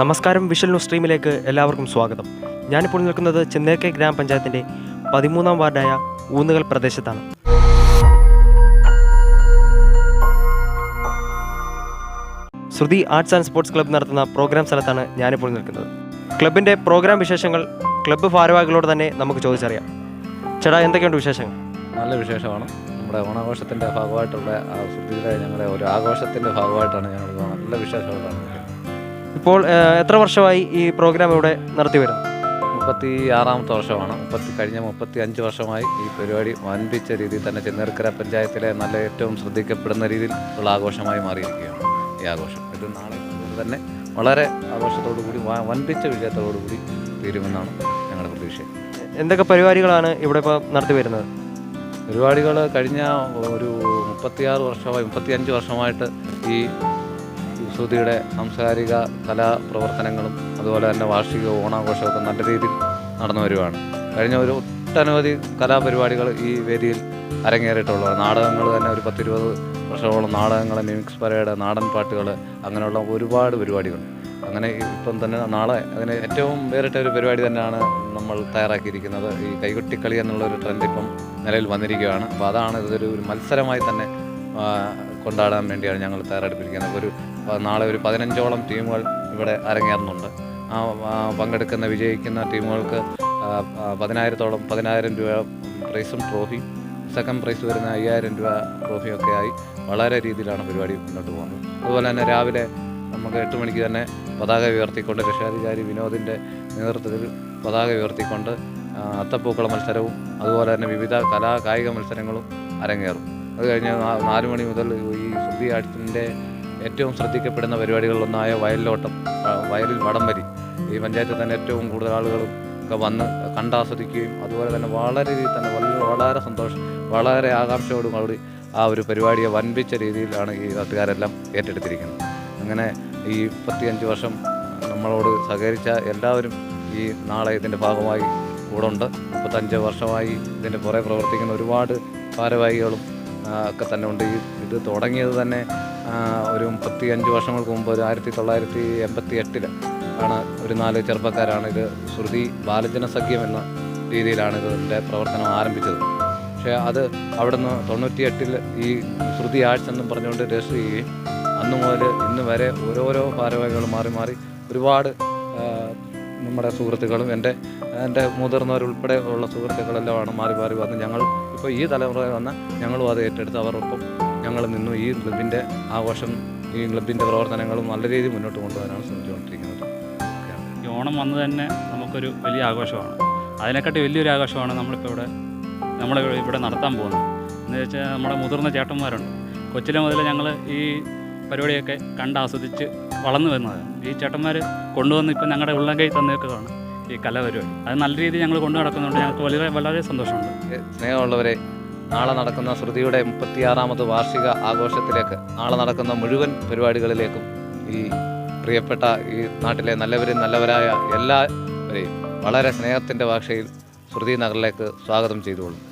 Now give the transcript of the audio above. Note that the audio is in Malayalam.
നമസ്കാരം വിഷൽ ന്യൂസ് സ്ട്രീമിലേക്ക് എല്ലാവർക്കും സ്വാഗതം. ഞാനിപ്പോൾ നിൽക്കുന്നത് ചെന്നേർക്കൈ ഗ്രാമപഞ്ചായത്തിന്റെ പതിമൂന്നാം വാർഡായ ഊന്നുകൽ പ്രദേശത്താണ്. Shruthi arts and sports club നടത്തുന്ന പ്രോഗ്രാം സ്ഥലത്താണ് ഞാനിപ്പോൾ നിൽക്കുന്നത്. ക്ലബിന്റെ പ്രോഗ്രാം വിശേഷങ്ങൾ ക്ലബ്ബ് ഭാരവാഹികളോട് തന്നെ നമുക്ക് ചോദിച്ചറിയാം. ചേട്ടാ എന്തൊക്കെയുണ്ട് വിശേഷങ്ങൾ? നല്ല വിശേഷമാണ്. നമ്മുടെ ഓണാഘോഷത്തിന്റെ ഭാഗമായിട്ടുള്ള ആ ശ്രുതിയുടെ ഞങ്ങളുടെ ഒരു ആഘോഷത്തിന്റെ ഭാഗമായിട്ടാണ് ഞങ്ങൾ നല്ല വിശേഷങ്ങളാണ്. ഇപ്പോൾ എത്ര വർഷമായി ഈ പ്രോഗ്രാം ഇവിടെ നടത്തി വരുന്നത് മുപ്പത്തി ആറാമത്തെ വർഷമാണ്. മുപ്പത്തി കഴിഞ്ഞ മുപ്പത്തി അഞ്ച് വർഷമായി ഈ പരിപാടി വൻപിച്ച രീതിയിൽ തന്നെ ചെന്നേർക്കര പഞ്ചായത്തിലെ നല്ല ഏറ്റവും ശ്രദ്ധിക്കപ്പെടുന്ന രീതിയിൽ ഉള്ള ആഘോഷമായി മാറിയിരിക്കുകയാണ് ഈ ആഘോഷം. ഇത് നാളെ തന്നെ വളരെ ആഘോഷത്തോടു കൂടി വൻപിച്ച വിജയത്തോടു കൂടി തീരുമെന്നാണ് ഞങ്ങളുടെ പ്രതീക്ഷ. എന്തൊക്കെ പരിപാടികളാണ് ഇവിടെ ഇപ്പോൾ നടത്തി വരുന്നത്? പരിപാടികൾ കഴിഞ്ഞ ഒരു മുപ്പത്തിയാറ് വർഷമായി മുപ്പത്തിയഞ്ച് വർഷമായിട്ട് ഈ ശ്രുതിയുടെ സാംസ്കാരിക കലാപ്രവർത്തനങ്ങളും അതുപോലെ തന്നെ വാർഷിക ഓണാഘോഷമൊക്കെ നല്ല രീതിയിൽ നടന്നു വരുവാണ്. കഴിഞ്ഞ ഒരു ഒട്ടനവധി കലാപരിപാടികൾ ഈ വേദിയിൽ അരങ്ങേറിയിട്ടുള്ളതാണ്. നാടകങ്ങൾ തന്നെ ഒരു പത്തിരുപത് വർഷമോളം നാടകങ്ങൾ മിമിക്സ് പരേഡ് നാടൻ പാട്ടുകൾ അങ്ങനെയുള്ള ഒരുപാട് പരിപാടികൾ അങ്ങനെ ഇപ്പം തന്നെ നാളെ അതിന് ഏറ്റവും വേറിട്ട ഒരു പരിപാടി തന്നെയാണ് നമ്മൾ തയ്യാറാക്കിയിരിക്കുന്നത്. ഈ കൈകൊട്ടിക്കളി എന്നുള്ള ഒരു ട്രെൻഡ് ഇപ്പം നിലയിൽ വന്നിരിക്കുകയാണ്. അപ്പോൾ അതാണ് ഇതൊരു മത്സരമായി തന്നെ കൊണ്ടാടാൻ വേണ്ടിയാണ് ഞങ്ങൾ തയ്യാറെടുപ്പിരിക്കുന്നത്. ഒരു നാളെ ഒരു പതിനഞ്ചോളം ടീമുകൾ ഇവിടെ അരങ്ങേറുന്നുണ്ട്. ആ പങ്കെടുക്കുന്ന വിജയിക്കുന്ന ടീമുകൾക്ക് പതിനായിരത്തോളം പതിനായിരം രൂപ പ്രൈസും ട്രോഫി സെക്കൻഡ് പ്രൈസ് വരുന്ന അയ്യായിരം രൂപ ട്രോഫിയൊക്കെ ആയി വളരെ രീതിയിലാണ് പരിപാടി മുന്നോട്ട് പോകുന്നത്. അതുപോലെ തന്നെ രാവിലെ നമുക്ക് എട്ട് മണിക്ക് തന്നെ പതാക ഉയർത്തിക്കൊണ്ട് രക്ഷാധികാരി വിനോദിന്റെ നേതൃത്വത്തിൽ പതാക ഉയർത്തിക്കൊണ്ട് അത്തപ്പൂക്കള മത്സരവും അതുപോലെ തന്നെ വിവിധ കലാ കായിക മത്സരങ്ങളും അരങ്ങേറും. അത് കഴിഞ്ഞ് നാല് മണി മുതൽ ഈ ശ്രുതി ഏറ്റവും ശ്രദ്ധിക്കപ്പെടുന്ന പരിപാടികളിലൊന്നായ വയലിലോട്ടം വയലിൽ വടം വരി ഈ പഞ്ചായത്തിൽ തന്നെ ഏറ്റവും കൂടുതൽ ആളുകളും ഒക്കെ വന്ന് കണ്ടാസ്വദിക്കുകയും അതുപോലെ തന്നെ വളരെ രീതിയിൽ തന്നെ വളരെ വളരെ സന്തോഷം വളരെ ആകാംക്ഷയോടും കൂടി ആ ഒരു പരിപാടിയെ വൻപിച്ച രീതിയിലാണ് ഈ നാട്ടുകാരെല്ലാം ഏറ്റെടുത്തിരിക്കുന്നത്. അങ്ങനെ ഈ മുപ്പത്തിയഞ്ച് വർഷം നമ്മളോട് സഹകരിച്ച എല്ലാവരും ഈ നാളെ ഇതിന്റെ ഭാഗമായി കൂടെ ഉണ്ട്. മുപ്പത്തഞ്ച് വർഷമായി ഇതിന്റെ പുറകെ പ്രവർത്തിക്കുന്ന ഒരുപാട് ഭാരവാഹികളും ഒക്കെ തന്നെ ഉണ്ട്. ഇത് തുടങ്ങിയത് തന്നെ ഒരു മുപ്പത്തി അഞ്ച് വർഷങ്ങൾക്ക് മുമ്പ് ഒരു ആയിരത്തി തൊള്ളായിരത്തി എൺപത്തി എട്ടിൽ ആണ് ഒരു നാല് ചെറുപ്പക്കാരാണ് ഇത് ശ്രുതി ബാലജന സഖ്യം എന്ന രീതിയിലാണ് ഇതിന്റെ പ്രവർത്തനം ആരംഭിച്ചത്. പക്ഷേ അത് അവിടുന്ന് തൊണ്ണൂറ്റി എട്ടിൽ ഈ ശ്രുതി ആഴ്ച എന്നും പറഞ്ഞുകൊണ്ട് രജിസ്റ്റർ ചെയ്യുകയും അന്ന് മുതൽ ഇന്ന് വരെ ഓരോരോ ഭാരവാഹികൾ മാറി മാറി ഒരുപാട് നമ്മുടെ സുഹൃത്തുക്കളും എന്റെ എന്റെ മുതിർന്നവരുൾപ്പെടെ ഉള്ള സുഹൃത്തുക്കളെല്ലാമാണ് മാറി മാറി വന്ന് ഞങ്ങൾ ഇപ്പോൾ ഈ തലമുറ വന്ന ഞങ്ങളും അത് ഏറ്റെടുത്ത് അവർക്കും ഞങ്ങൾ നിന്നു ഈ ക്ലബിന്റെ ആഘോഷം ഈ ക്ലബിന്റെ പ്രവർത്തനങ്ങളും നല്ല രീതിയിൽ മുന്നോട്ട് കൊണ്ടുപോകാനാണ് ശ്രമിച്ചുകൊണ്ടിരിക്കുന്നത്. ഈ ഓണം വന്ന് തന്നെ നമുക്കൊരു വലിയ ആഘോഷമാണ്. അതിനെക്കാട്ടി വലിയൊരു ആഘോഷമാണ് നമ്മളിപ്പോൾ ഇവിടെ നമ്മൾ ഇവിടെ നടത്താൻ പോകുന്നത്. എന്ന് വെച്ചാൽ നമ്മുടെ മുതിർന്ന ചേട്ടന്മാരുണ്ട്. കൊച്ചിലെ മുതൽ ഞങ്ങൾ ഈ പരിപാടിയൊക്കെ കണ്ട് ആസ്വദിച്ച് വളർന്നു വരുന്നത്. ഈ ചേട്ടന്മാർ കൊണ്ടുവന്ന് ഇപ്പം ഞങ്ങളുടെ ഉള്ളം കൈ തന്നേക്കുകയാണ് ഈ കലാപരിപാടി. അത് നല്ല രീതിയിൽ ഞങ്ങൾ കൊണ്ടു നടക്കുന്നുണ്ട്. ഞങ്ങൾക്ക് വളരെ വളരെ സന്തോഷമുണ്ട്. സ്നേഹമുള്ളവരെ നാളെ നടക്കുന്ന ശ്രുതിയുടെ മുപ്പത്തിയാറാമത് വാർഷിക ആഘോഷത്തിലേക്ക് നാളെ നടക്കുന്ന മുഴുവൻ പരിപാടികളിലേക്കും ഈ പ്രിയപ്പെട്ട ഈ നാട്ടിലെ നല്ലവരും നല്ലവരായ എല്ലാവരെയും വളരെ സ്നേഹത്തിന്റെ ഭാഷയിൽ ശ്രുതി നഗറിലേക്ക് സ്വാഗതം ചെയ്തുകൊള്ളും